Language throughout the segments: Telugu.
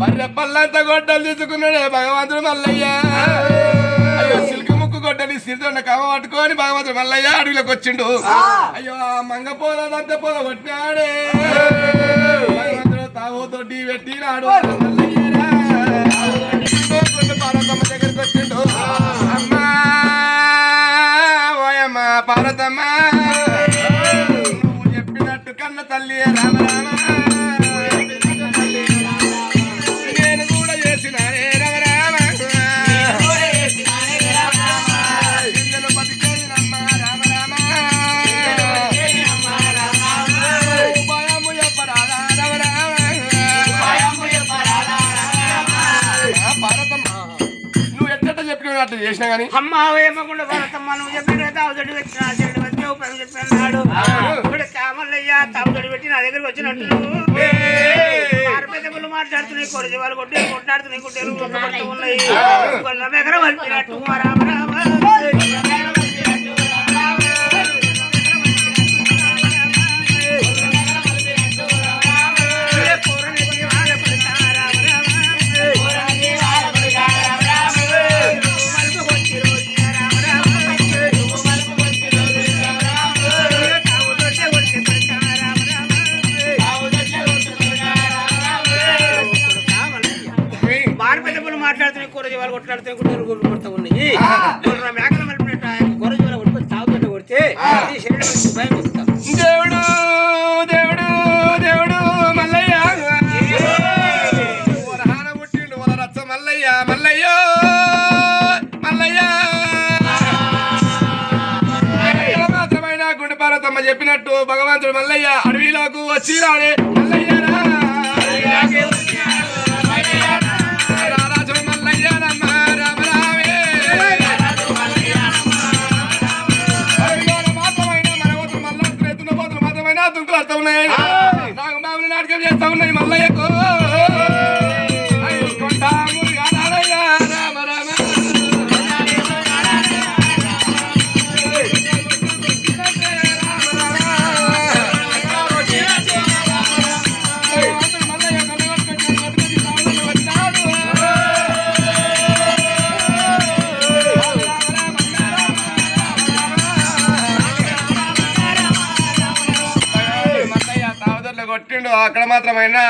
మరి రెప్పల్లంతా గొడ్డలు తీసుకున్నాడే భగవంతుడు మల్లయ్య. అయ్యో సిల్క్ ముక్కు గొడ్డలి సిరిదొండ కవ పట్టుకొని భగవంతుడు మల్లయ్య అడవిలోకి వచ్చిండు. అయ్యో మంగ పోల దంత పోల కొట్టినాడే. భగవంతుడు తావు తొడ్డి పెట్టినాడు పార్వతమ్మ దగ్గరికి వచ్చిండు. అమ్మా ఓయమ్మ పార్వతమ్మ. నువ్వు చెప్పినట్టు కన్న తల్లి రామ రామ అట్లా చేసినా గానీ? అమ్మ ఏమకుండా భరతమ్మ నువ్వు చెప్పిన తావుతడి వచ్చిన చెడు వచ్చి ఉపయోగం చెప్పినాడు. ఇప్పుడు కామల్లయ్య తావుతడి పెట్టి నా దగ్గరికి వచ్చినట్టు. మాట్లాడుతున్నాయి కొరజ వాళ్ళు కొట్టి కొట్లాడుతున్నాయి ఉన్నాయి. వలిపినట్టు. రామ రామ. కొట్లాడుతున్నాయి గుడ్డలు గుడ్లు కొడతా ఉన్నాయి. మేకలు మలిపినట్టు ఆయన కొట్టుకొని తాగుతుంటే కొడితే ఈ శరీరం నుంచి భయం వస్తాం దేవుడు దేవుడు దేవుడు మల్లయ్య. పుట్టిండు వల రచ్చ మల్లయ్య మల్లయ్య మల్లయ్య. మాత్రమైన గుండె పార్వతమ్మ చెప్పినట్టు భగవంతుడు మల్లయ్య అడవిలోకి వచ్చి రాడే మల్లయ్య దుంకులు అర్థం ఉన్నాయి. నాకు మామూలు నాటకం చేస్తా ఉన్నాయి మల్లయ్యకు. అక్కడ మాత్రమైనా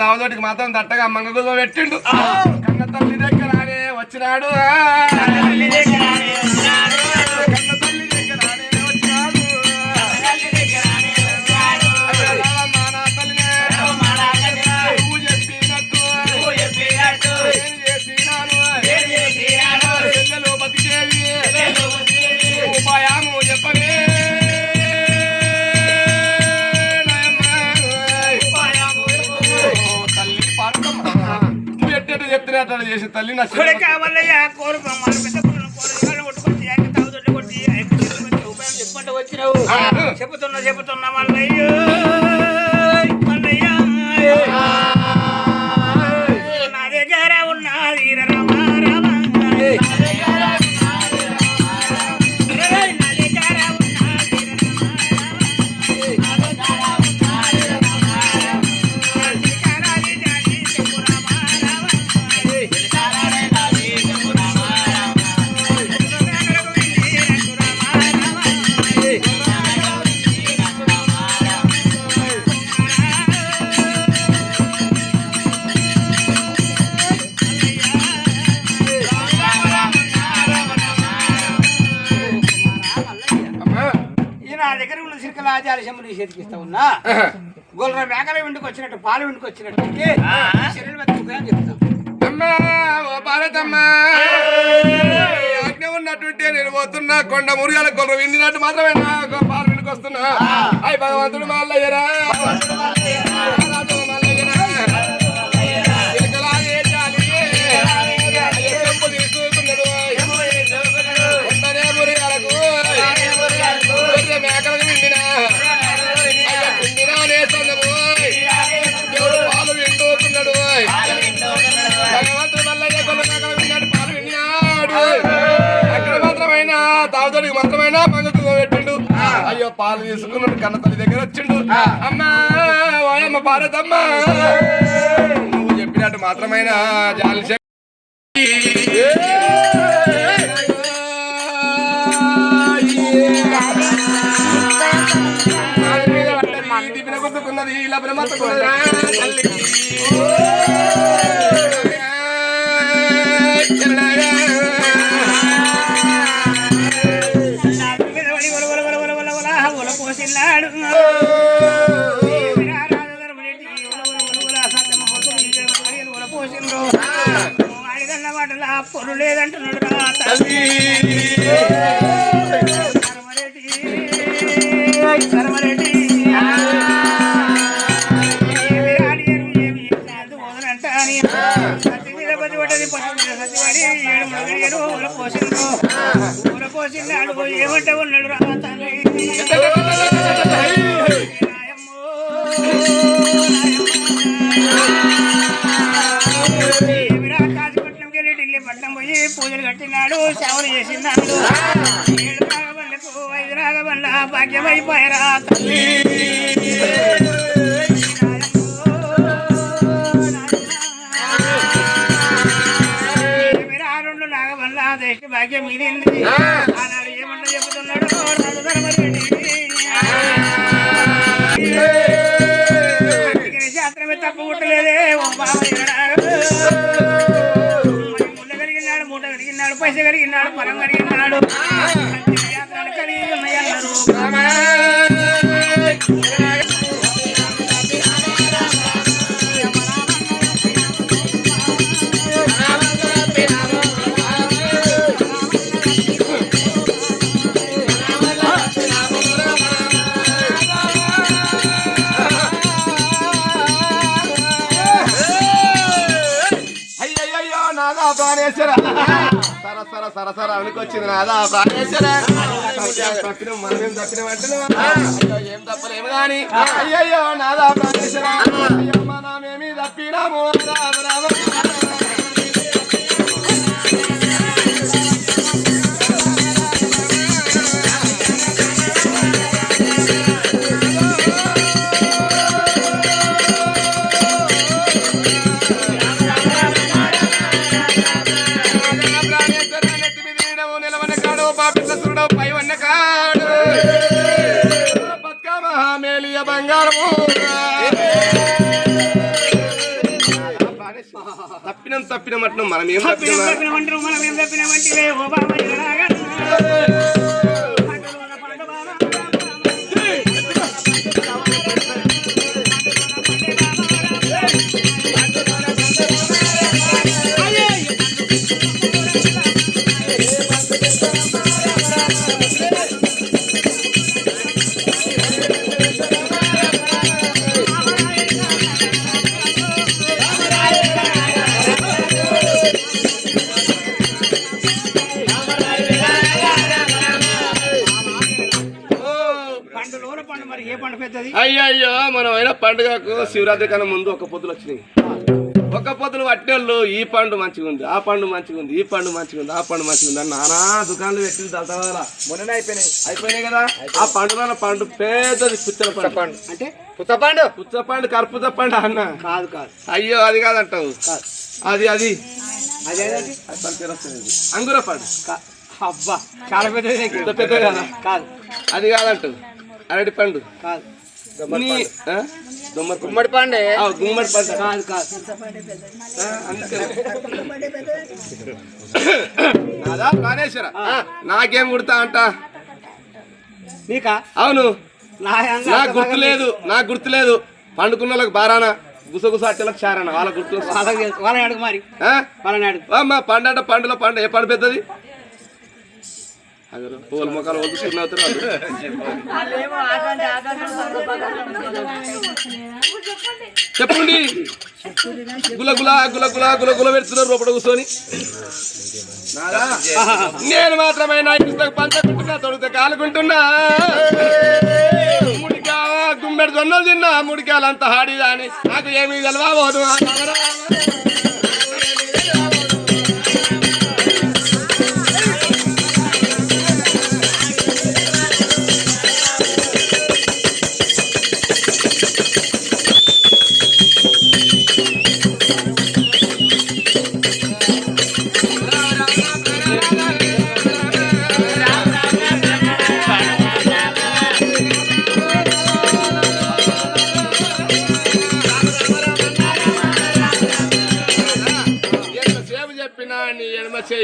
తావదోటికి మాత్రం దట్టగా మంగగుల్లో పెట్టిండు. కన్న తల్లి దగ్గర వచ్చినాడు. చెప్తున్నా అట్లా చేసి తల్లి నా మల్లయ్య కోరు పెద్ద పుల్లను నా దగ్గర ఉన్న సిరికల ఆచార్యము నీ చేతికి ఇస్తా ఉన్నా గొల్లర మేకల వెండికి వచ్చినట్టు పాలు వెండికి వచ్చినట్టు శరీరం మీద ఉపయోగం చెప్తాం. అమ్మా ఓ భారతమ్మా. ఆజ్ఞ ఉన్నట్టుంటే నేను పోతున్నా కొండ మురిగాల కొర విండినట్టు మాత్రమే నా పాలు వినికి వస్తున్నా. అయ్యి భగవంతుడు మల్లయ్యరా పాలు తీసుకున్నాడు కన్న తల్లి దగ్గర వచ్చిండు. అమ్మా పారదమ్మా. నువ్వు చెప్పిన అటు మాత్రమైన జాలి లభన మత్తుకున్నది. నాలుగు పడి, ఏడు మగడియరు ఒల పోసిండ్రు. ఒల పోసినాడు, ఏమంటే ఉన్నాడు రా తల్లి. పెట్టినాడు సేవలు చేసినాడు. ఏడు రాగబండ్లకు ఐదు రాగబండ్ల భాగ్యమైపోయారా తల్లి. రెండు నాగబండ్ల దేశ భాగ్యం మిగిలింది ఆనాడు ఏమన్నా చెబుతున్నాడు శాస్త్రమే తప్పు పుట్టలేదే ఓ బాబా பரங்கரை என்னாலும் பரங்கரை సర సర సర అనుకొచ్చింది నాదా ప్రాణేశ్వర తప్పిన మనమేం తప్పిన ఏం తప్పలేము కానీ అయ్యయ్యో నాదా ప్రాణేశ్వర అయ్యో మనమేమి తప్పినాము రామ. తప్పినం తప్పినం అంటున్నాం మనం ఏం తప్పిన తప్పినా? తప్పిన వంటలు మనం ఏం తప్పిన పండుగకు శివరాత్రి కన్నా ముందు ఒక పొద్దులు వచ్చినాయి. ఒక పొద్దులు పట్టినోళ్ళు ఈ పండు మంచిగా ఉంది ఆ పండు మంచిగా ఉంది ఈ పండు మంచిగా ఉంది ఆ పండు మంచిగా ఉంది అని నానా దుకాణాలు పెట్టి దళతవాల మొన్ననే అయిపోయినాయి. అయిపోయినాయి కదా? ఆ పండులో పండు పెద్దది పుచ్చల పండు. అంటే? పుత్తపండు పుచ్చ పండు కర్పూజ పండు అన్న. కాదు కాదు. అయ్యో అది కాదంటావు. కాదు. అది అది. అంగుర పండు. అబ్బా చాలా పెద్దది పెద్ద పెద్ద కదా? కాదు. అది కాదంటావు. అరటి పండు. కాదు. పండు. గుమ్మడి పండే. ఆ, గుమ్మడి పండు. కాదు కాదు. నాదా ప్రాణేశ్వర నాకేం కుడతా అంట? నీకా? అవును. నా నాకు గుర్తు లేదు. నాకు. గుర్తు లేదు. పండుకున్న వాళ్ళకి బారానా? గుసగుస అట్టలకు చారాన? వాళ్ళ గుర్తు. వాళ్ళని అడుగు మరి. ఆ? వాళ్ళని అడుగు. అమ్మా పండు అంటే పండులో పండు. ఏ పండు పెద్దది? పూల మొక్కలు వదులుకున్న చెప్పండి. గుల గుల గుల గుల గుల గుల పెడుతున్నారు లోపల కూర్చొని? నేను మాత్రమే నా ఇష్టం పంచకుంటున్నా తొడితే కాలుకుంటున్నా ముడికా గుమ్మెడు జొన్నలు తిన్నా ముడికాలంత హాడిదా అని నాకు ఏమీ తెలవబోదు.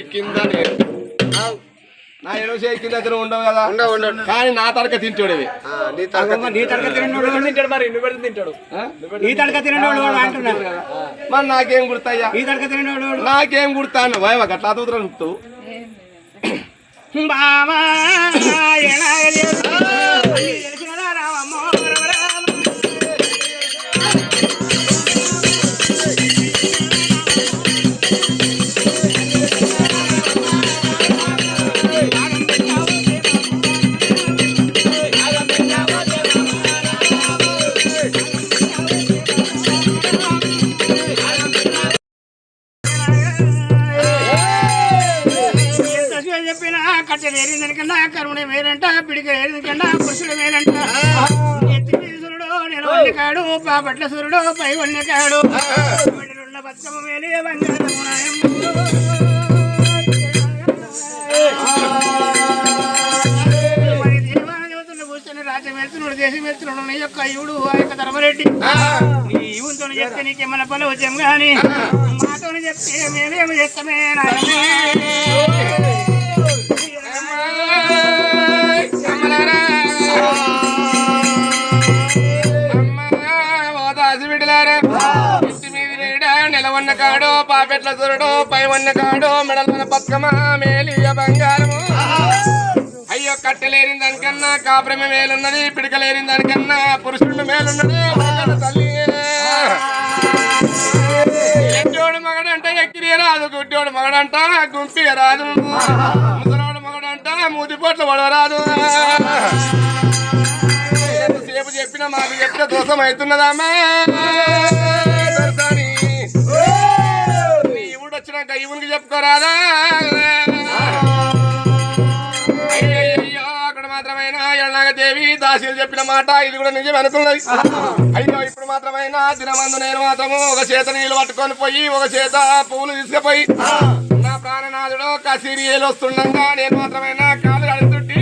చేయి కింద నేను. నా ఎడవ చేయి కింద అతను ఉండవు కదా. ఉండవు, ఉండవు. కానీ నా తడక తింటాడు ఇవి ఆ, నీ తడక తినోడు తింటాడు. మరి నువ్వు పెడితే తింటాడు. నీ తడక తినోడు మరి నాకేం గుర్తయ్యా? నీ తడక తినోడు వాడు. నాకేం గుర్తాను? భయ గట్లా తూతురా నువ్వు? బామా చెప్పినా కట్టెలు ఏరిందనికన్నా కరుణ మేరంట పిడికలు ఏరిందనికన్నా పురుషుడు మేరంట ఎత్తి మీద సూర్యుడు నేను వండికాడు పాపట్ల సూర్యుడు పై వండికాడు వండినున్న బతుకమ్మ మేలే బంగారము దేశమెత్తునుడు నీ యొక్క అయ్యుడు ఆ యొక్క ధర్మరెడ్డి. నీ ఈవుతో చెప్తే నీకేమన్నా పని వచ్చాం గాని మాతో చెప్తే మేమేమి చేస్తామే నిలవన్న కాడు పాపెట్ల సురుడు పై వన్న కాడు మెడలన్న బతుకమ్మ మేలియ బంగారము. అయ్యో కట్టెలేరిన దానికన్నా కాపురమే మేలున్నది పిడకలేరిన దానికన్నా పురుషుడు మేలున్నది బంగారు తల్లి. ఎట్టోడు మగడంట ఎక్కిరి రాదు గుడ్డోడు మగడంట గుంపి రాదు. ముసలోడు మగడంట మూతిపోట్లు పడవరాదు ఎంతసేపు చెప్పినా మాకు చెప్తే దోషం అవుతున్నదామా నీ ఇవుడు వచ్చినాక ఇవునికి చెప్పుకోరాదా? అక్కడ మాత్రమైన ఎల్లనాగదేవి దాసీలు చెప్పిన మాట ఇది కూడా నిజం అనుకున్నది. అయ్యో ఇప్పుడు మాత్రమైన దినమందు నేను మాత్రము ఒక చేత నీళ్ళు పట్టుకొని పోయి ఒక చేత పువ్వులు తీసుకుపోయి నా ప్రాణనాథుడు కసిరి ఏలు వస్తుండగా నేను మాత్రమైన కాలు కడుతుంటి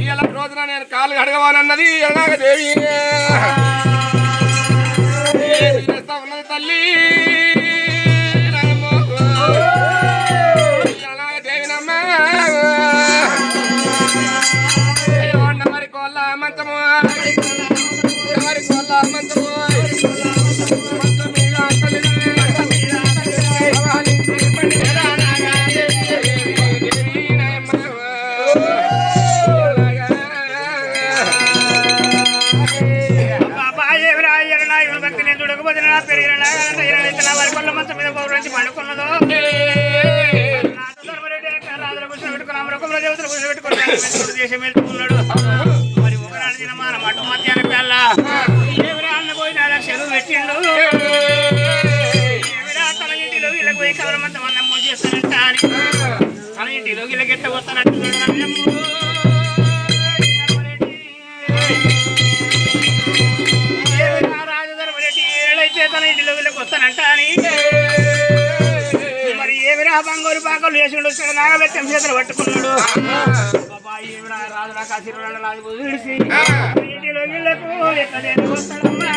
ఇవాళ రోజున నేను కాలు కడగవానన్నది ఎల్లనాగదేవి ఉన్నది తల్లి? అక్కడ రాజుల పెట్టుకుని అమరకంలో దేవతలు కూర్చొని పెట్టుకుని దేశం వెళ్తున్నాడు మరి ఒకనాడు పిల్ల. పెట్టిండు? తన ఇంటిలో వీళ్ళకి పోయి కవరమంత మన అమ్మ అని. తన ఇంటిలో వీళ్ళకి ఎట్ట వస్తానంటున్నాడు బంగారు పాకలు వేసిండు నాగబెట్టం చేతులు పట్టుకున్నాడు. బాబా ఏమిరా రాజు నాకు ఆశీర్వాదాలు రాజు ఇంటిలో వీళ్ళకు ఎక్కడ వస్తాడమ్మా.